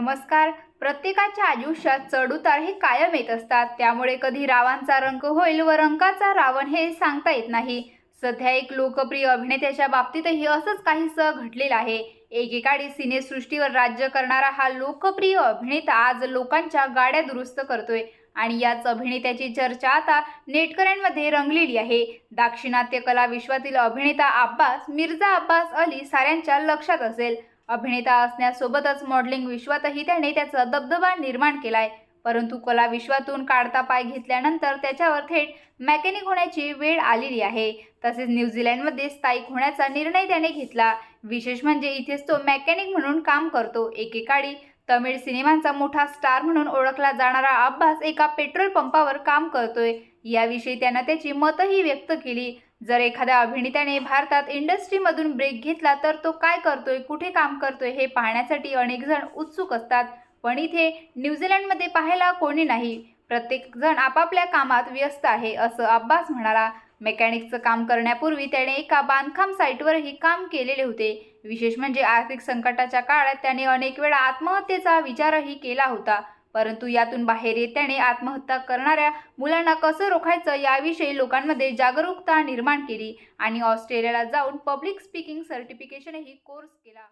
नमस्कार. प्रत्येकाच्या आयुष्यात चढउतार हे कायम येत असतात. त्यामुळे कधी रावांचा रंग होईल व रंगाचा रावण हे सांगता येत नाही. सध्या एक लोकप्रिय अभिनेत्याच्या बाबतीतही असंच काहीसं घडलेलं आहे. एकेकाळी सिनेसृष्टीवर राज्य करणारा हा लोकप्रिय अभिनेता आज लोकांच्या गाड्या दुरुस्त करतोय. आणि याच अभिनेत्याची चर्चा आता नेटकऱ्यांमध्ये रंगलेली आहे. दाक्षिणात्य कला विश्वातील अभिनेता अब्बास मिर्झा अब्बास अली साऱ्यांच्या लक्षात असेल. अभिनेता असण्यासोबतच मॉडेलिंग विश्वातही त्याने त्याचा दबदबा निर्माण केलाय. परंतु कला विश्वातून काढता पाय घेतल्यानंतर त्याच्यावर थेट मॅकॅनिक होण्याची वेळ आलेली आहे. तसेच न्यूझीलंडमध्ये स्थायिक होण्याचा निर्णय त्याने घेतला. विशेष म्हणजे इथेच तो मॅकॅनिक म्हणून काम करतो. एकेकाळी तमिळ सिनेमांचा मोठा स्टार म्हणून ओळखला जाणारा अब्बास एका पेट्रोल पंपावर काम करतोय. याविषयी त्यानं त्याची मतही व्यक्त केली. जर एखाद्या अभिनेत्याने भारतात इंडस्ट्रीमधून ब्रेक घेतला तर तो काय करतोय कुठे काम करतोय हे पाहण्यासाठी अनेक जण उत्सुक असतात. पण इथे न्यूझीलंडमध्ये पाहायला कोणी नाही. प्रत्येकजण आपापल्या कामात व्यस्त आहे असं अब्बास म्हणाला. मेकॅनिकचं काम करण्यापूर्वी त्याने एका बांधकाम साईटवरही काम केलेले होते. विशेष म्हणजे आर्थिक संकटाच्या काळात त्याने अनेक वेळा आत्महत्येचा विचारही केला होता. परंतु यातून बाहेर येत्याने आत्महत्या करणाऱ्या मुलांना कसं रोखायचं याविषयी लोकांमध्ये जागरूकता निर्माण केली आणि ऑस्ट्रेलियाला जाऊन पब्लिक स्पीकिंग सर्टिफिकेशनही कोर्स केला.